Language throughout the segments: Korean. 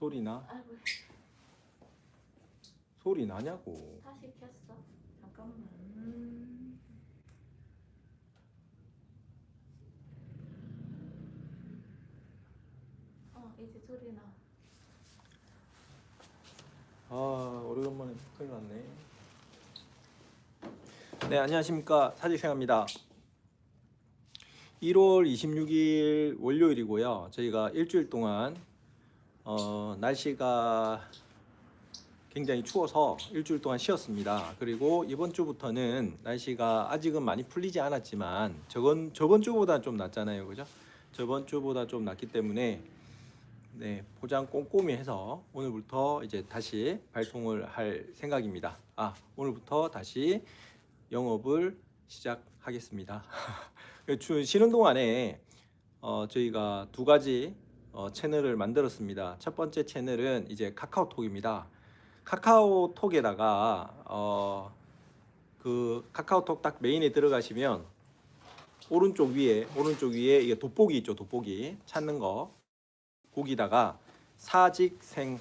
소리 나? 아이고 소리 나냐고. 다시 켰어. 잠깐만. 음. 어 이제 소리 나. 아 오래간만에 큰일 났네. 네 안녕하십니까 사직생입니다. 1월 26일 월요일이고요. 저희가 일주일 동안 어, 날씨가 굉장히 추워서 일주일 동안 쉬었습니다. 그리고 이번 주부터는 날씨가 아직은 많이 풀리지 않았지만 저번 저번 주보다 좀 낫잖아요, 그죠? 저번 주보다 좀 낫기 때문에 네 포장 꼼꼼히 해서 오늘부터 이제 다시 발송을 할 생각입니다. 아 오늘부터 다시 영업을 시작하겠습니다. 주- 쉬는 동안에 어, 저희가 두 가지 어, 채널을 만들었습니다. 첫 번째 채널은 이제 카카오톡입니다. 카카오톡에다가 어, 그 카카오톡 딱 메인에 들어가시면 오른쪽 위에 오른쪽 위에 이게 돋보기 있죠 돋보기. 찾는 거. 거기다가 사직생화라고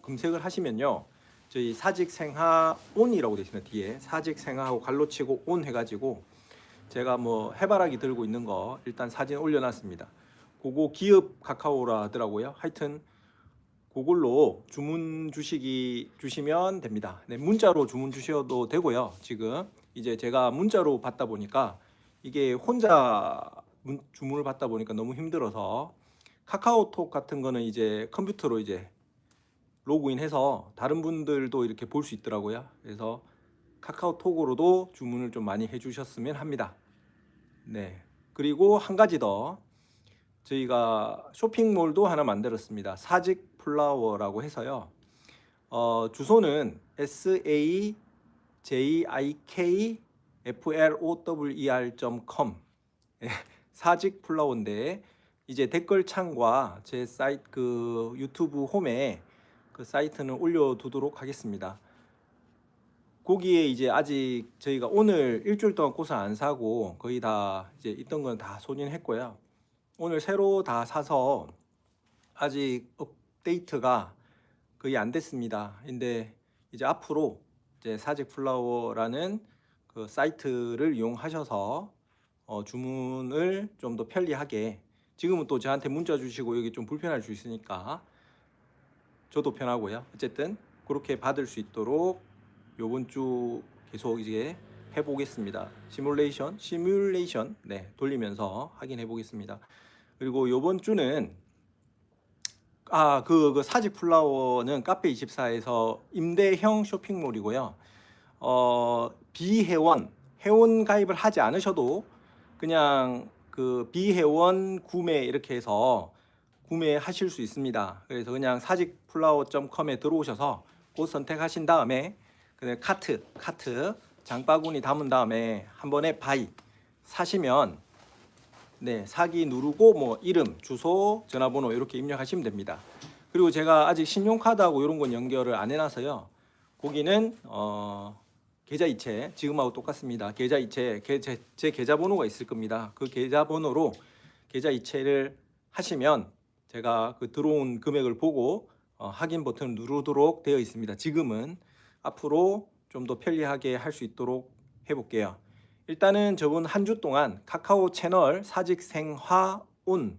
검색을 하시면요. 저희 사직생화 온이라고 있습니다 뒤에. 사직생화하고 갈로치고 온 해가지고 제가 뭐 해바라기 들고 있는 거 일단 사진 올려놨습니다 그거 기업 카카오라 하더라고요 하여튼 그걸로 주문 주시기 주시면 됩니다. 네, 문자로 주문 주셔도 되고요. 지금 이제 제가 문자로 받다 보니까 이게 혼자 문, 주문을 받다 보니까 너무 힘들어서 카카오톡 같은 거는 이제 컴퓨터로 이제 로그인해서 다른 분들도 이렇게 볼 수 있더라고요. 그래서 카카오톡으로도 주문을 좀 많이 해주셨으면 합니다. 네. 그리고 한 가지 더 저희가 쇼핑몰도 하나 만들었습니다. 사직 플라워라고 해서요. 어, 주소는 S A J I K F L O W E R.com 예, 사직 플라워인데 이제 댓글 창과 제 사이트 그 유튜브 홈에 그 사이트는 올려두도록 하겠습니다. 거기에 이제 아직 저희가 오늘 일주일 동안 꽃을 안 사고 거의 다 이제 있던 건 다 소진했고요. 오늘 새로 다 사서 아직 업데이트가 거의 안 됐습니다. 근데 이제 앞으로 이제 사직 플라워라는 그 사이트를 이용하셔서 어, 주문을 좀 더 편리하게 지금은 또 저한테 문자 주시고 여기 좀 불편할 수 있으니까 저도 편하고요. 어쨌든 그렇게 받을 수 있도록 요번 주 계속 이제 해보겠습니다. 시뮬레이션, 시뮬레이션 네 돌리면서 확인해 보겠습니다. 그리고 요번 주는 아 그 그 사직 플라워는 카페 24에서 임대형 쇼핑몰이고요. 어 비회원 회원 가입을 하지 않으셔도 그냥 그 비회원 구매 이렇게 해서 구매하실 수 있습니다. 그래서 그냥 사직플라워.com에 들어오셔서 그 선택하신 다음에 그다음에 카트 카트 장바구니 담은 다음에 한 번에 바이 사시면 네 사기 누르고 뭐 이름 주소 전화번호 이렇게 입력하시면 됩니다. 그리고 제가 아직 신용카드하고 이런 건 연결을 안 해놔서요. 거기는 어 계좌 이체 지금하고 똑같습니다. 계좌 이체 계, 제, 제 계좌번호가 있을 겁니다. 그 계좌번호로 계좌 이체를 하시면 제가 그 들어온 금액을 보고 어, 확인 버튼을 누르도록 되어 있습니다. 지금은 앞으로 좀 더 편리하게 할 수 있도록 해볼게요. 일단은 저번 한 주 동안 카카오 채널 사직생화온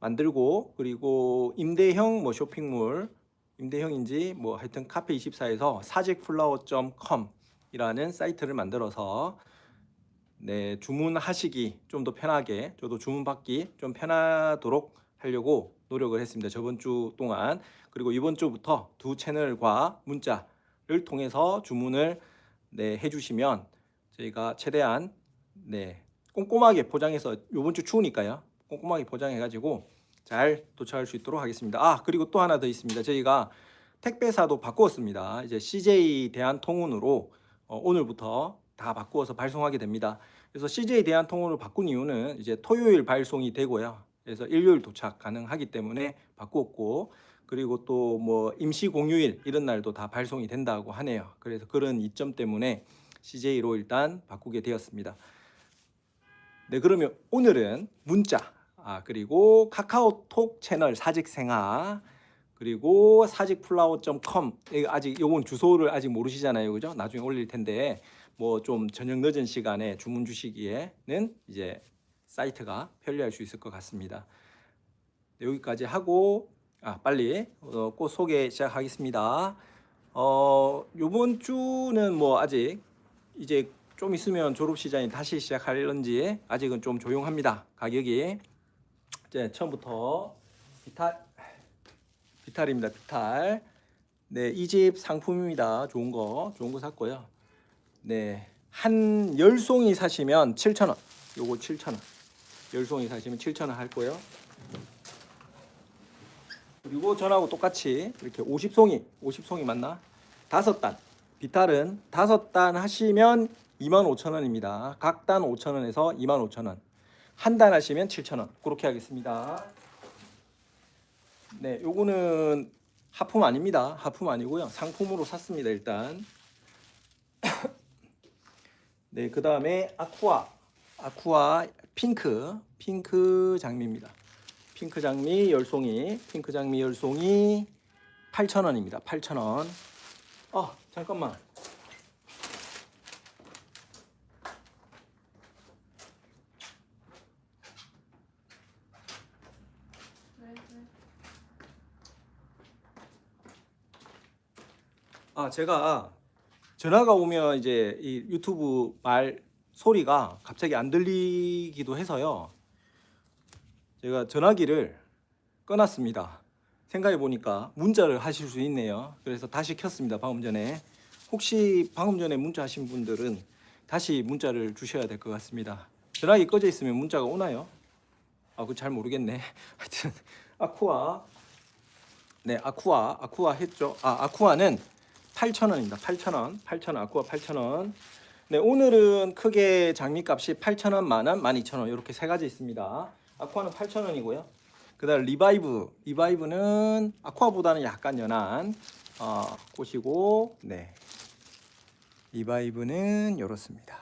만들고 그리고 임대형 뭐 쇼핑몰 임대형인지 뭐 하여튼 카페 24에서 사직플라워.com 이라는 사이트를 만들어서 네 주문하시기 좀 더 편하게 저도 주문 받기 좀 편하도록 하려고 노력을 했습니다. 저번 주 동안 그리고 이번 주부터 두 채널과 문자를 통해서 주문을 네 해주시면 저희가 최대한 네 꼼꼼하게 포장해서 이번 주 추우니까요 꼼꼼하게 포장해가지고 잘 도착할 수 있도록 하겠습니다. 아 그리고 또 하나 더 있습니다. 저희가 택배사도 바꾸었습니다. 이제 CJ 대한통운으로 어, 오늘부터 다 바꾸어서 발송하게 됩니다. 그래서 CJ 대한통운으로 바꾼 이유는 이제 토요일 발송이 되고요. 그래서 일요일 도착 가능하기 때문에 바꾸었고 그리고 또 뭐 임시 공휴일 이런 날도 다 발송이 된다고 하네요. 그래서 그런 이점 때문에 CJ로 일단 바꾸게 되었습니다. 네, 그러면 오늘은 문자 아 그리고 카카오톡 채널 사직생활 그리고 사직플라워.com 아직 요건 주소를 아직 모르시잖아요. 그죠? 나중에 올릴 텐데 뭐 좀 저녁 늦은 시간에 주문 주시기에는 이제 사이트가 편리할 수 있을 것 같습니다. 네, 여기까지 하고 아 빨리 어, 꽃 소개 시작하겠습니다. 어 요번 주는 뭐 아직 이제 좀 있으면 졸업 시장이 다시 시작할런지 아직은 좀 조용합니다. 가격이 이제 처음부터 비탈 비탈입니다. 비탈. 네, 이 집 상품입니다. 좋은 거, 좋은 거 샀고요. 네, 한 열송이 사시면 7,000원. 요거 7,000원. 열송이 사시면 7,000원 할 거예요. 그리고 전하고 똑같이 이렇게 50송이, 50송이 맞나? 다섯 단. 비탈은 다섯 단 하시면 25,000원입니다. 각 단 5,000원에서 25,000원. 한 단 하시면 7,000원. 그렇게 하겠습니다. 네, 요거는 하품 아닙니다. 하품 아니고요. 상품으로 샀습니다, 일단. 네, 그다음에 아쿠아. 아쿠아 핑크. 핑크 장미입니다. 핑크 장미 열송이. 핑크 장미 열송이 8,000원입니다. 8,000원. 아, 잠깐만. 아, 제가 전화가 오면 이제 이 유튜브 말 소리가 갑자기 안 들리기도 해서요. 제가 전화기를 꺼놨습니다. 생각해 보니까 문자를 하실 수 있네요. 그래서 다시 켰습니다. 방금 전에. 혹시 방금 전에 문자 하신 분들은 다시 문자를 주셔야 될 것 같습니다. 전화기 꺼져 있으면 문자가 오나요? 아, 그 잘 모르겠네. 하여튼 아쿠아 네, 아쿠아, 아쿠아 했죠. 아, 아쿠아는 8,000원입니다. 8,000원. 8,000원. 아쿠아 8,000원. 네, 오늘은 크게 장미값이 8,000원, 만 원, 12,000원 이렇게 세 가지 있습니다. 아쿠아는 8,000원이고요. 그다음 리바이브. 리바이브는 아쿠아보다는 약간 연한 어, 꽃이고 네. 리바이브는 이렇습니다.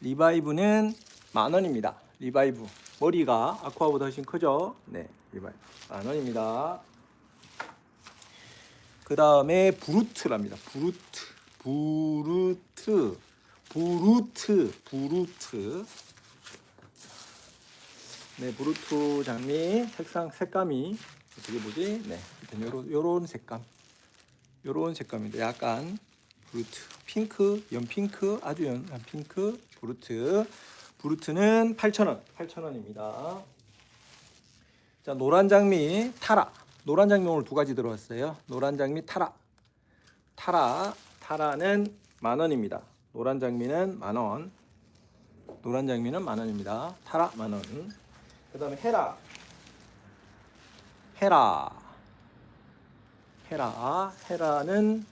리바이브는 만 원입니다. 리바이브. 머리가 아쿠아보다 훨씬 크죠? 네, 리바이브. 만 원입니다. 그 다음에 부루트랍니다. 부루트, 부루트, 부루트, 부루트. 네, 부루트 장미 색상 색감이 어떻게 보지? 네, 요런 요런 색감, 요런 색감인데 약간 부루트, 핑크, 연 핑크, 아주 연한 핑크, 부루트. 부루트는 8,000원, 8,000원입니다. 자, 노란 장미 타라. 노란 장미 오늘 두 가지 들어왔어요. 노란 장미 타라. 타라. 타라는 만 원입니다. 노란 장미는 만 원. 노란 장미는 만 원입니다. 타라 만 원. 그 다음에 헤라. 헤라. 헤라. 헤라는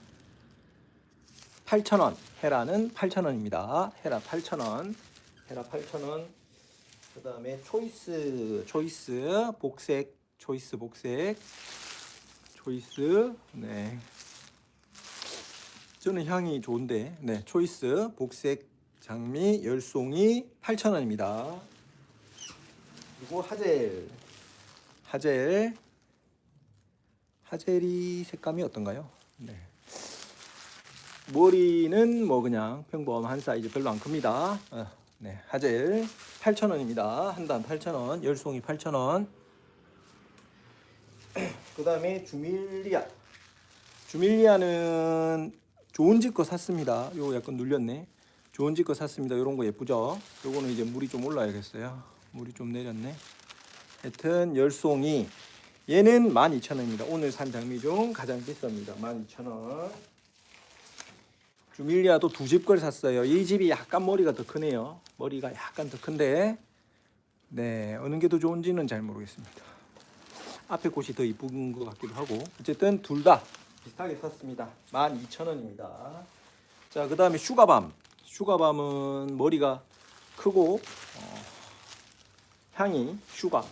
8,000원. 헤라는 8,000원입니다. 헤라 8,000원. 헤라 8,000원. 그 다음에 초이스 초이스 복색 초이스 복색 초이스 네 저는 향이 좋은데 네 초이스 복색 장미 열송이 8,000원입니다 그리고 하젤 하젤 하젤이 색감이 어떤가요? 네 머리는 뭐 그냥 평범한 사이즈 별로 안 큽니다. 어, 네, 하젤 8,000원입니다. 한단 8,000원, 열송이 8,000원. 그다음에 주밀리아. 주밀리아는 좋은 집 거 샀습니다. 요거 약간 눌렸네. 좋은 집 거 샀습니다. 요런 거 예쁘죠? 요거는 이제 물이 좀 올라야겠어요. 물이 좀 내렸네. 하여튼 열송이 얘는 12,000원입니다. 오늘 산 장미 중 가장 비쌉니다. 12,000원. 주밀리아도 두 집 걸 샀어요. 이 집이 약간 머리가 더 크네요. 머리가 약간 더 큰데, 네 어느 게 더 좋은지는 잘 모르겠습니다. 앞에 꽃이 더 이쁜 것 같기도 하고, 어쨌든 둘 다 비슷하게 샀습니다. 12,000원입니다. 자, 그 다음에 슈가밤. 슈가밤은 머리가 크고 어, 향이 슈가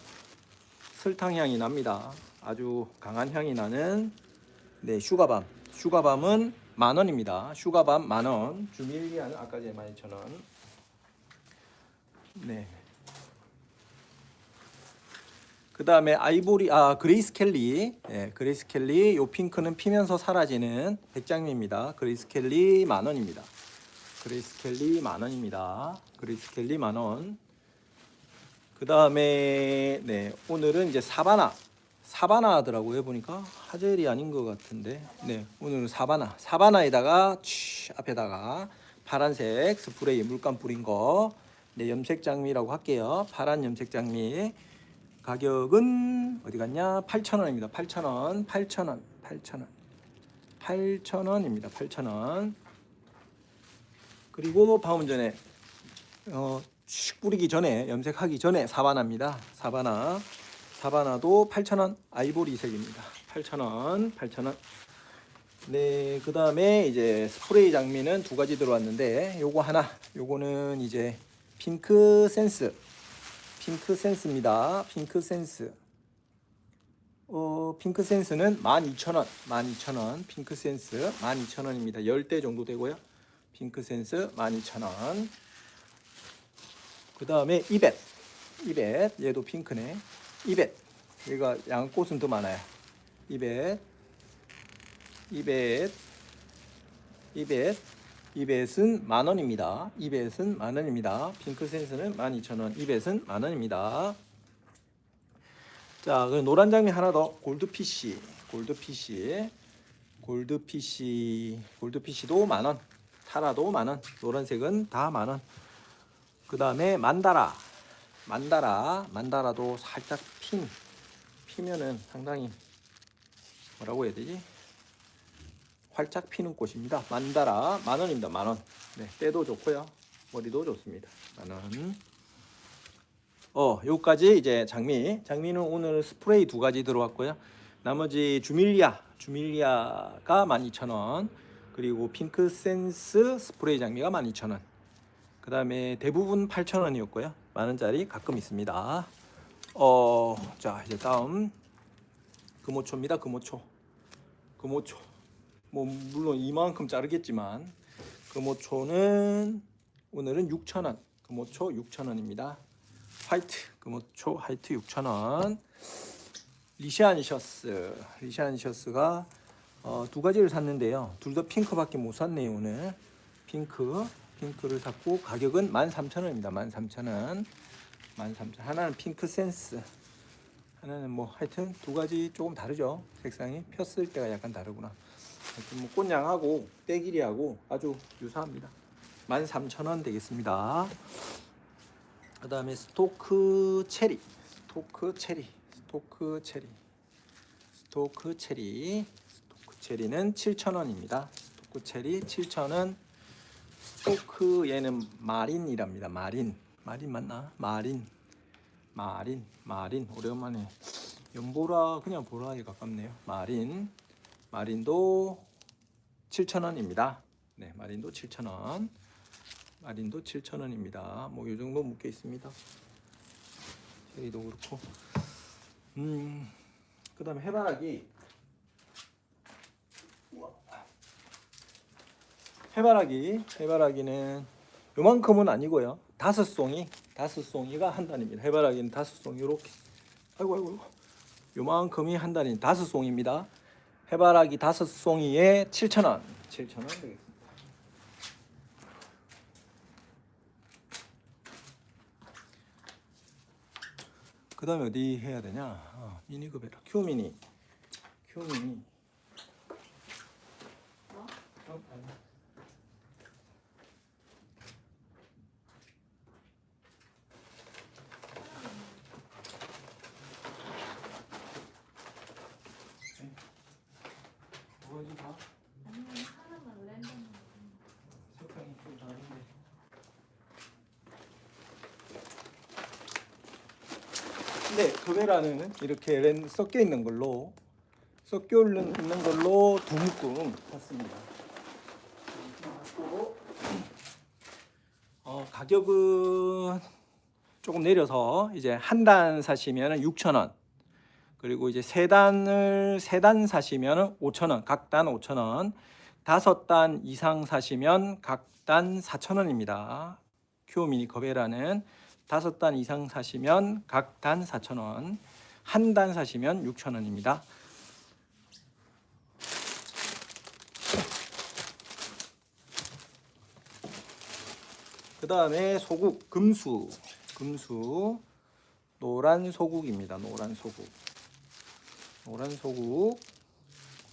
설탕 향이 납니다. 아주 강한 향이 나는 네 슈가밤. 슈가밤은 만 원입니다. 슈가밤 만 원. 주밀리아는 아까 전에 12,000원. 네. 그 다음에 아이보리 아 그레이스 켈리. 예, 그레이스 켈리 요 핑크는 피면서 사라지는 백장미입니다. 그레이스 켈리 만 원입니다. 그레이스 켈리 만 원입니다. 그레이스 켈리 만 원. 그 다음에 네, 오늘은 이제 사바나. 사바나더라고요 보니까. 하젤이 아닌 것 같은데. 네 오늘은 사바나. 사바나에다가 취, 앞에다가 파란색 스프레이 물감 뿌린 거. 네, 염색 장미라고 할게요. 파란 염색 장미. 가격은 어디 갔냐? 8,000원입니다. 8,000원 8,000원 8,000원. 8,000원입니다. 8,000원. 그리고 방금 전에 어, 슉 뿌리기 전에 염색하기 전에 사바나입니다 사바나 사바나도 8,000원 아이보리색입니다. 8,000원, 8,000원. 네, 그 다음에 이제 스프레이 장미는 두 가지 들어왔는데 요거 하나, 요거는 이제 핑크 센스. 핑크 센스입니다. 핑크 센스. 어, 핑크 센스는 12,000원. 12,000원. 핑크 센스 12,000원입니다. 10대 정도 되고요. 핑크 센스 12,000원. 그 다음에 이벳. 이벳. 얘도 핑크네. 이벳 여기가 양꽃은 더 많아요. 이벳 이벳 이벳 이벳은 만 원입니다. 이벳은 만 원입니다. 핑크 센스는 만 이천 원. 이벳은 만 원입니다. 자, 그 노란 장미 하나 더 골드 피쉬 골드 피쉬 골드 피쉬 골드 피쉬도 만 원. 타라도 만 원. 노란색은 다 만 원. 그 다음에 만다라. 만다라 만다라도 살짝 핀 피면은 상당히 뭐라고 해야 되지? 활짝 피는 꽃입니다. 만다라 만 원입니다 만원. 네 때도 좋고요. 머리도 좋습니다. 만원. 어 요까지 이제 장미. 장미는 오늘 스프레이 두 가지 들어왔고요. 나머지 주밀리아 주밀리아가 12,000원. 그리고 핑크 센스 스프레이 장미가 12,000원 그 다음에 대부분 8,000원이었고요. 만 원짜리 가끔 있습니다. 어, 자 이제 다음 금오초입니다. 금오초, 금오초. 뭐 물론 이만큼 자르겠지만 금오초는 오늘은 6,000원. 금오초 6,000원입니다. 화이트 금오초 화이트 6,000원. 리시안셔스 리시안셔스가 어, 두 가지를 샀는데요. 둘 다 핑크밖에 못 샀네요 오늘. 핑크 핑크를 샀고 가격은 13,000원입니다. 13,000원. 13,000원. 하나는 핑크 센스. 하나는 뭐 하여튼 두 가지 조금 다르죠. 색상이 폈을 때가 약간 다르구나. 하여튼 뭐 꽃냥하고 때기리하고 아주 유사합니다. 13,000원 되겠습니다. 그 다음에 스토크 체리. 스토크 체리. 스토크 체리. 스토크 체리. 스토크 체리는 7,000원입니다. 스토크 체리 7,000원. 스토크 얘는 마린이랍니다. 마린. 마린 맞나? 마린. 마린. 마린. 오랜만에 연보라 그냥 보라에 가깝네요. 마린. 마린도 7,000원입니다. 네, 마린도 7,000원. 마린도 7,000원입니다. 뭐 이 정도 묶여 있습니다. 체리도 그렇고. 음. 그다음에 해바라기 해바라기 해바라기는 요만큼은 아니고요. 다섯 송이 다섯 송이가 한 단입니다. 해바라기는 다섯 송이 이렇게. 아이고 아이고 요만큼이 한 단이 다섯 송입니다. 해바라기 다섯 송이에 7,000원. 7,000원 되겠습니다. 그 다음에 어디 해야 되냐? 어, 미니급에라. 큐미니. 큐미니. 뭐? 어, 아니. 뭐지 봐? 아니면 하나만 랜덤 색상이 좀 다른데. 네, 그베라는 이렇게 렌 섞여 있는 걸로 섞여 있는 걸로 두 묶음 샀습니다. 어, 가격은 조금 내려서 이제 한 단 사시면 6,000원. 그리고 이제 세 단을 세 단 사시면 5,000원, 각 단 5,000원. 다섯 단 이상 사시면 각 단 4,000원입니다. 큐 미니 거베라는 다섯 단 이상 사시면 각 단 4,000원. 한 단 사시면 6,000원입니다. 그 다음에 소국 금수 금수 노란 소국입니다. 노란 소국 노란 소국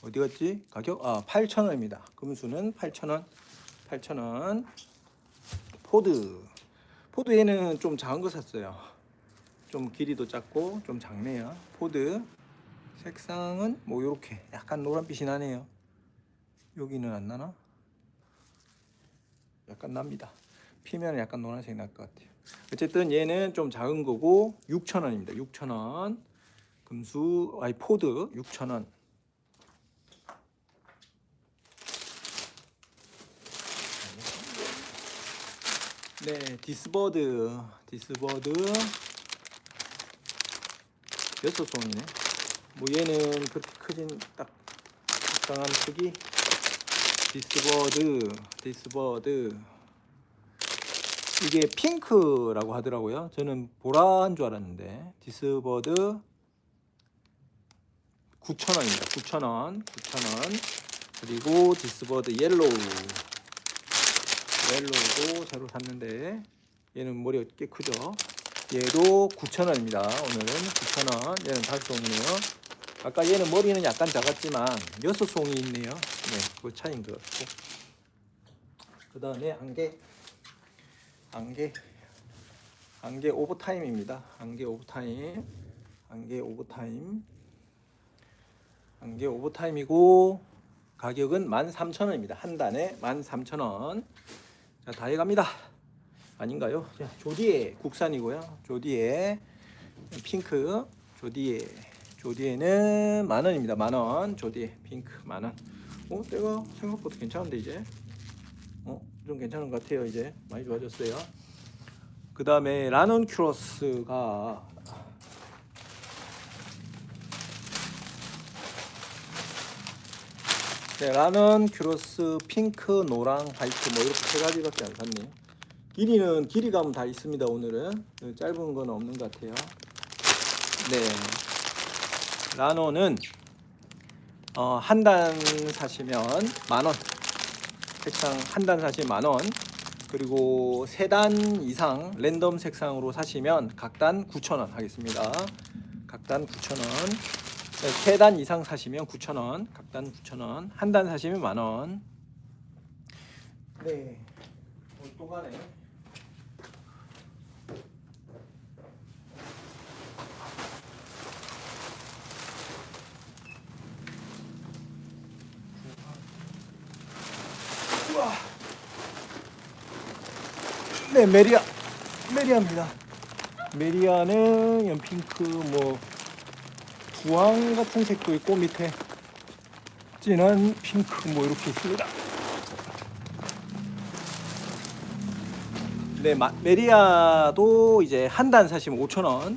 어디 갔지? 가격 아 8,000원입니다. 금수는 8,000원 8,000원 포드 포드 얘는 좀 작은 거 샀어요. 좀 길이도 작고 좀 작네요. 포드 색상은 뭐 이렇게 약간 노란빛이 나네요. 여기는 안 나나? 약간 납니다. 피면 약간 노란색이 날 것 같아요. 어쨌든 얘는 좀 작은 거고 6,000원입니다. 6,000원. 금수 아이 포드 6,000원. 네, 디스버드, 디스버드 여섯 송이네. 뭐 얘는 그렇게 크진 딱 적당한 크기. 디스버드, 디스버드. 이게 핑크라고 하더라고요. 저는 보라인 줄 알았는데 디스버드 9,000원입니다. 9,000원, 9,000원. 그리고 디스버드 옐로우. 옐로우도 새로 샀는데 얘는 머리가 꽤 크죠. 얘도 9,000원입니다. 오늘은 9,000원. 얘는 달송이네요. 아까 얘는 머리는 약간 작았지만 여섯 송이 있네요. 네, 그 차이인 것 같고. 그 다음에 안개. 안개. 안개 오버타임입니다. 안개 오버타임. 안개 오버타임. 안개 오버타임이고 가격은 13,000원입니다. 한 단에 13,000원. 자, 다 해갑니다. 아닌가요? 자, 조디에 국산이고요. 조디에 핑크 조디에 조디에는 만 원입니다. 만 원. 조디에 핑크 만 원. 어, 때가 생각보다 괜찮은데 이제. 어, 좀 괜찮은 것 같아요. 이제 많이 좋아졌어요. 그 다음에 라논 큐로스가 네, 라는 큐로스 핑크, 노랑, 화이트 뭐 이렇게 세 가지밖에 안 샀네요. 길이는 길이감은 다 있습니다. 오늘은 그 짧은 건 없는 것 같아요. 네, 라노는 어, 한 단 사시면 만 원. 색상 한 단 사시면 만 원. 그리고 세 단 이상 랜덤 색상으로 사시면 각 단 9,000원 하겠습니다. 각 단 9,000원. 세 단 이상 사시면 9,000원, 각 단 9,000원. 한 단 사시면 만 원. 네. 어, 또 가네. 우와. 네, 메리아. 메리아입니다. 메리아는 연핑크 뭐 주황 같은 색도 있고 밑에 진한 핑크 뭐 이렇게 있습니다. 네, 마- 메리아도 이제 한 단 사시면 5,000원,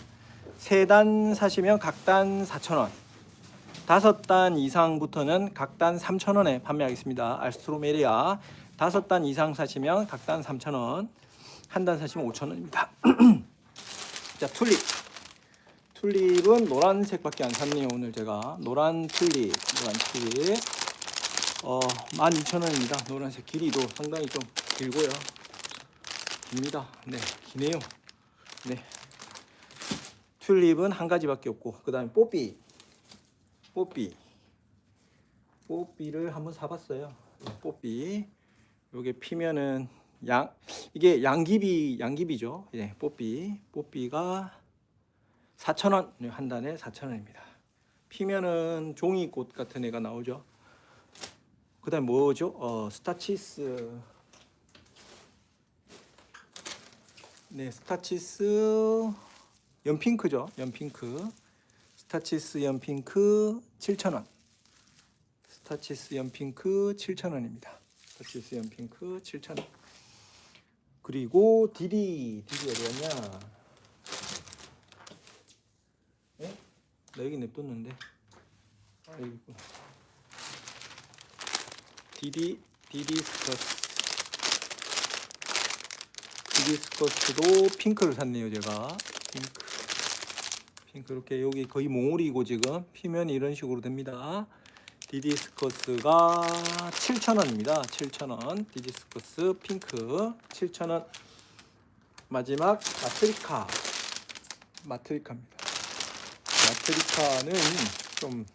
세 단 사시면 각 단 4,000원, 다섯 단 이상부터는 각 단 3,000원에 판매하겠습니다. 알스트로메리아 다섯 단 이상 사시면 각 단 3,000원, 한 단 사시면 5,000원입니다. 자, 튤립. 튤립은 노란색밖에 안 샀네요 오늘 제가. 노란 튤립 노란 튤립. 어 12,000원입니다. 노란색 길이도 상당히 좀 길고요. 깁니다. 네 기네요. 네. 튤립은 한 가지밖에 없고 그 다음에 뽀삐. 뽀삐. 뽀삐를 한번 사 봤어요. 네, 뽀삐. 요게 피면은 양 이게 양귀비 양귀비죠. 네 뽀삐. 뽀삐가 4,000원 한 단에 4,000원입니다. 피면은 종이꽃 같은 애가 나오죠. 그 다음 뭐죠? 어, 스타치스. 네, 스타치스 연핑크죠. 연핑크. 스타치스 연핑크 7,000원. 스타치스 연핑크 7,000원입니다. 스타치스 연핑크 7,000원. 그리고 디디 디디 어디 갔냐? 나 여기 냅뒀는데 아 여기 있구나 디디 디디스커스 디디스커스도 핑크를 샀네요 제가 핑크 핑크 이렇게 여기 거의 몽울이고 지금 피면이 이런 식으로 됩니다. 디디스커스가 7,000원입니다. 7,000원. 디디스커스 핑크 7,000원. 마지막 마트리카. 마트리카입니다. 마트리카는 좀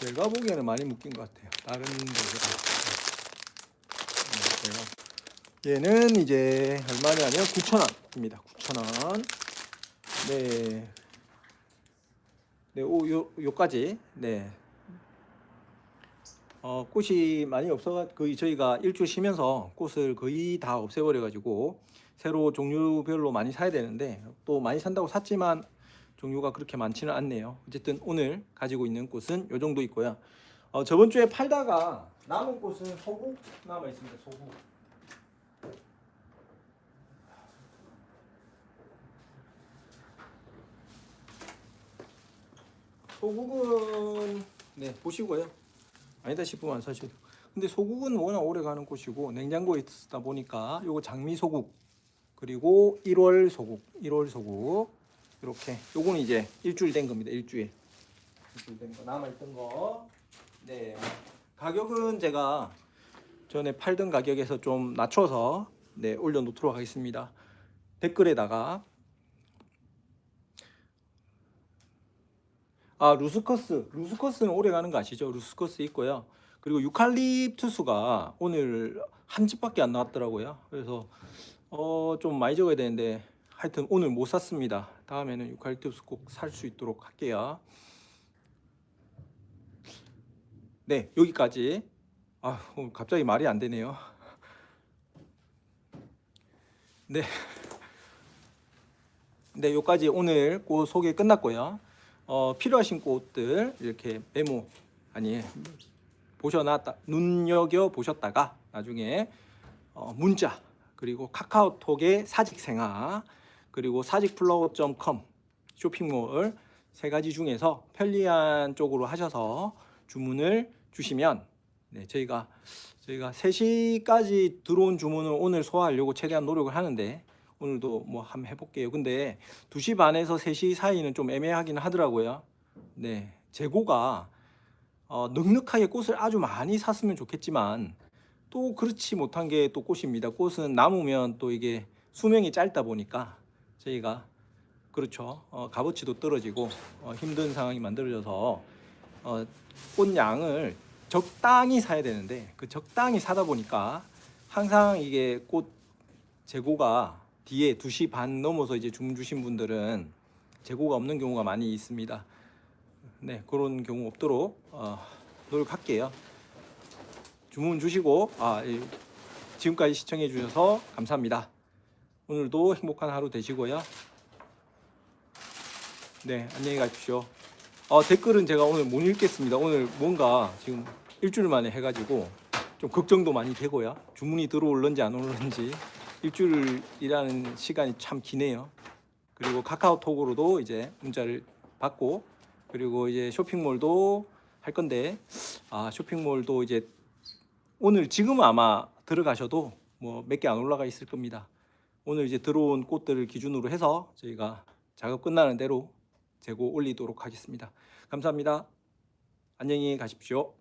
제가 보기에는 많이 묶인 것 같아요. 다른 데보다. 네, 얘는 이제 얼마냐면 9,000원입니다. 9,000원. 네. 네, 오, 요, 요까지. 네. 어, 꽃이 많이 없어가 거의 저희가 일주 쉬면서 꽃을 거의 다 없애버려 가지고 새로 종류별로 많이 사야 되는데 또 많이 산다고 샀지만 종류가 그렇게 많지는 않네요. 어쨌든 오늘 가지고 있는 꽃은 요 정도 있고요. 어, 저번 주에 팔다가 남은 꽃은 소국 남아 있습니다. 소국. 소국은 네 보시고요. 아니다 싶으면 안 사셔도. 근데 소국은 워낙 오래 가는 꽃이고 냉장고에 있다 보니까 요거 장미 소국 그리고 1월 소국, 1월 소국 이렇게 요거는 이제 일주일 된 겁니다. 일주일. 일주일 된 거 남아 있던 거. 네. 가격은 제가 전에 팔던 가격에서 좀 낮춰서 네, 올려 놓도록 하겠습니다. 댓글에다가 아 루스커스 루스커스는 오래 가는 거 아시죠? 루스커스 있고요. 그리고 유칼립투스가 오늘 한 집밖에 안 나왔더라고요. 그래서 어 좀 많이 적어야 되는데 하여튼 오늘 못 샀습니다. 다음에는 유칼립투스 꼭 살 수 있도록 할게요. 네 여기까지. 아 갑자기 말이 안 되네요. 네. 네, 여기까지 오늘 꽃 소개 끝났고요. 어, 필요하신 꽃들 이렇게 메모 아니 보셔놨다 눈여겨 보셨다가 나중에 어, 문자 그리고 카카오톡의 사직생활 그리고 사직플라워.com 쇼핑몰 세 가지 중에서 편리한 쪽으로 하셔서 주문을 주시면 네, 저희가 저희가 3시까지 들어온 주문을 오늘 소화하려고 최대한 노력을 하는데 오늘도 뭐 한번 해볼게요. 근데 2시 반에서 3시 사이는 좀 애매하긴 하더라고요. 네, 재고가 어, 넉넉하게 꽃을 아주 많이 샀으면 좋겠지만 또 그렇지 못한 게 또 꽃입니다. 꽃은 남으면 또 이게 수명이 짧다 보니까 저희가 그렇죠. 어, 값어치도 떨어지고 어, 힘든 상황이 만들어져서 어, 꽃 양을 적당히 사야 되는데 그 적당히 사다 보니까 항상 이게 꽃 재고가 뒤에 2시 반 넘어서 이제 주문 주신 분들은 재고가 없는 경우가 많이 있습니다. 네, 그런 경우 없도록 어, 노력할게요. 주문 주시고 아, 예, 지금까지 시청해 주셔서 감사합니다. 오늘도 행복한 하루 되시고요. 네, 안녕히 가십시오. 어, 댓글은 제가 오늘 못 읽겠습니다. 오늘 뭔가 지금 일주일 만에 해가지고 좀 걱정도 많이 되고요. 주문이 들어올는지 안 올는지 일주일이라는 시간이 참 기네요. 그리고 카카오톡으로도 이제 문자를 받고 그리고 이제 쇼핑몰도 할 건데 아 쇼핑몰도 이제 오늘 지금 아마 들어가셔도 뭐 몇 개 안 올라가 있을 겁니다. 오늘 이제 들어온 꽃들을 기준으로 해서 저희가 작업 끝나는 대로 재고 올리도록 하겠습니다. 감사합니다. 안녕히 가십시오.